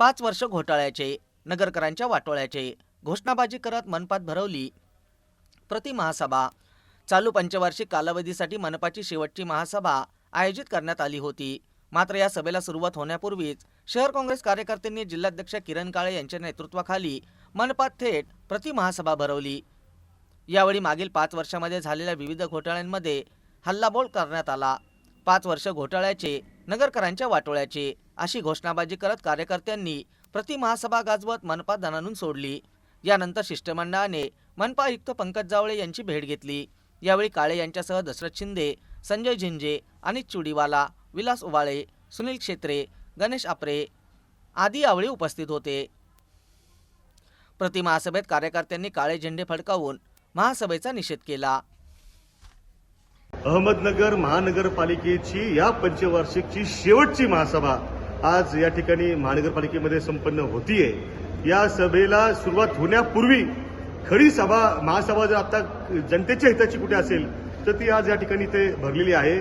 पाच वर्ष घोटाळ्याचे नगरकरांच्या वाटोळ्याचे घोषणाबाजी करत मनपात भरवली. प्रति महासभा चालू पंचवार्षिक कालावधीसाठी मनपाची शेवटची महासभा आयोजित करण्यात आली होती. मात्र या सभेला सुरुवात होण्यापूर्वीच शहर काँग्रेस कार्यकर्त्यांनी जिल्हाध्यक्ष किरण काळे यांच्या नेतृत्वाखाली मनपात थेट प्रति महासभा भरवली. यावेळी मागील पाच वर्षामध्ये झालेल्या विविध घोटाळ्यांमध्ये हल्लाबोल करण्यात आला. पाच वर्ष घोटाळ्याचे नगरकरांच्या वाटोळ्याचे अशी घोषणाबाजी करत कार्यकर्त्यांनी प्रति महासभा गाजवत मनपा दणानून सोडली. यानंतर शिष्टमंडळाने मनपा आयुक्त पंकज जावळे यांची भेट घेतली. यावेळी काळे यांच्यासह दशरथ शिंदे संजय झिंजे अनित चुडीवाला विलास उबाळे सुनील क्षेत्रे गणेश आपरे आदी यावेळी उपस्थित होते. प्रति महासभेत कार्यकर्त्यांनी काळे झेंडे फडकावून महासभेचा निषेध केला. अहमदनगर महानगरपालिकेची या पंचवार्षिकची शेवटची महासभा आज या ठिकाणी महानगरपालिकेमध्ये संपन्न होतीये. या सभेला सुरुवात होण्यापूर्वी खरी सभा महासभा जर आता जनतेच्या हिताची कुठे असेल तर ती आज या ठिकाणी ते भरलेली आहे.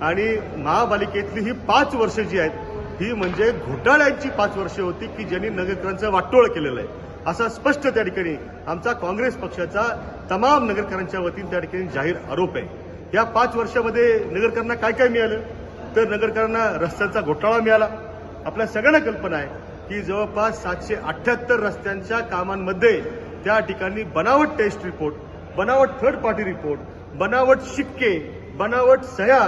आणि महापालिकेतली ही पाच वर्ष जी आहेत ही म्हणजे घोटाळ्यांची पाच वर्ष होती की ज्यांनी नगरकरांचं वाटोळ केलेलं आहे. असा स्पष्ट त्या ठिकाणी आमचा काँग्रेस पक्षाचा तमाम नगरकरांच्या वतीने त्या ठिकाणी जाहीर आरोप आहे. या पाच वर्षामध्ये नगरकरांना काय काय मिळालं? तर नगरकरांना रस्त्यांचा घोटाळा मिळाला. आपल्या सगळ्यांना कल्पना आहे की जवळपास सातशे अठ्ठ्याहत्तर रस्त्यांच्या कामांमध्ये त्या ठिकाणी बनावट टेस्ट रिपोर्ट बनावट थर्ड पार्टी रिपोर्ट बनावट शिक्के बनावट सह्या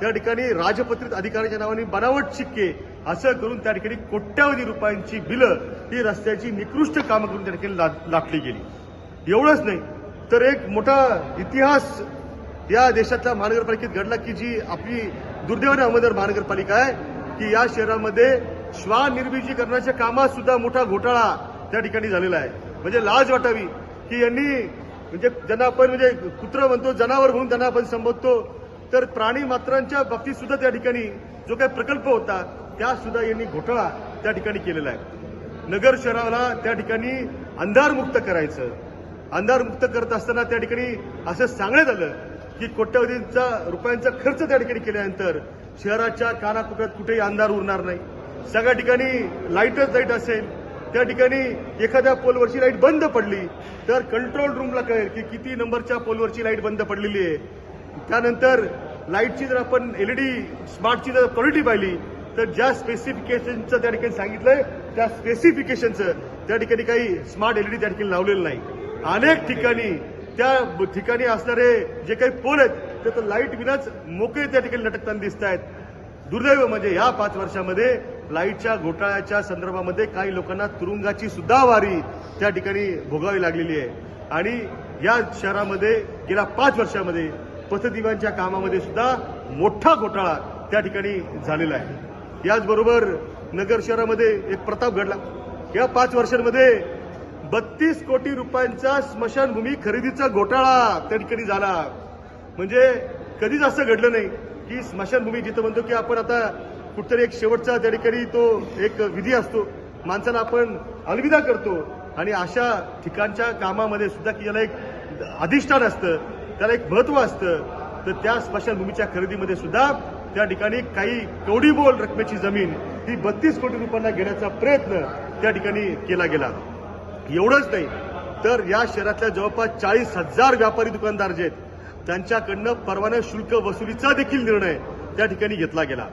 त्या ठिकाणी राजपत्रित अधिकाऱ्याच्या नावाने बनावट शिक्के असं करून त्या ठिकाणी कोट्यावधी रुपयांची बिलं ही रस्त्याची निकृष्ट कामं करून त्या ठिकाणी लाटली गेली. एवढंच नाही तर एक मोठा इतिहास या देशातल्या महानगरपालिकेत घडला की जी आपली दुर्दैवाने अहमदनगर महानगरपालिका आहे की या शहरामध्ये श्वा निर्मितीकरणाच्या कामात सुद्धा मोठा घोटाळा त्या ठिकाणी झालेला आहे. म्हणजे लाज वाटावी की यांनी म्हणजे ज्यांना आपण म्हणजे कुत्र म्हणतो जनावर म्हणून त्यांना आपण संबोधतो तर प्राणी मात्रांच्या बाबतीत सुद्धा त्या ठिकाणी जो काही प्रकल्प होता त्या सुद्धा यांनी घोटाळा त्या ठिकाणी केलेला आहे. नगर शहराला त्या ठिकाणी अंधारमुक्त करायचं. अंधारमुक्त करत असताना त्या ठिकाणी असं सांगण्यात आलं की कोट्यवधींचा रुपयांचा खर्च त्या ठिकाणी केल्यानंतर शहराच्या कानाकोपऱ्यात कुठेही अंधार उरणार नाही. सगळ्या ठिकाणी लाईटच लाइट असेल त्या ठिकाणी एखाद्या पोलवरची लाइट बंद पडली तर कंट्रोल रूमला कळेल की किती नंबरच्या पोलवरची लाइट बंद पडलेली आहे. त्यानंतर लाईटची जर आपण एलईडी स्मार्टची जर क्वालिटी पाहिली तर ज्या स्पेसिफिकेशनचं त्या ठिकाणी सांगितलंय त्या स्पेसिफिकेशनचं त्या ठिकाणी काही स्मार्ट एलईडी त्या ठिकाणी लावलेलं नाही. अनेक ठिकाणी त्या ठिकाणी असणारे जे काही पोल आहेत ते तर लाइट विनाच मोकळे त्या ठिकाणी लटकताना दिसत आहेत. दुर्दैव म्हणजे या पाच वर्षामध्ये लाईटच्या घोटाळ्याच्या संदर्भामध्ये काही लोकांना तुरुंगाची सुद्धा वारी त्या ठिकाणी भोगावी लागलेली आहे. आणि या शहरामध्ये गेल्या पाच वर्षामध्ये पथदिव्यांच्या कामामध्ये सुद्धा मोठा घोटाळा त्या ठिकाणी झालेला आहे. याचबरोबर नगर शहरामध्ये एक प्रताप घडला. या पाच वर्षांमध्ये बत्तीस कोटी रुपयांचा स्मशानभूमी खरेदीचा घोटाळा त्या ठिकाणी झाला. म्हणजे कधीच असं घडलं नाही की स्मशानभूमी जिथं म्हणतो की आपण आता कुठतरी एक शेवटचा त्या ठिकाणी तो एक विधी असतो. माणसाला आपण अलविदा करतो. आणि अशा ठिकाणच्या कामामध्ये सुद्धा की याला एक अधिष्ठान असतं त्याला एक महत्त्व असतं तर त्या स्मशानभूमीच्या खरेदीमध्ये सुद्धा त्या ठिकाणी काही कवडीबोल रकमेची जमीन ही बत्तीस कोटी रुपयांना घेण्याचा प्रयत्न त्या ठिकाणी केला गेला. एवढंच नाही तर या शहरातल्या जवळपास चाळीस हजार व्यापारी दुकानदार जे आहेत त्यांच्याकडनं परवाना शुल्क वसुलीचा देखील निर्णय त्या ठिकाणी घेतला गेला.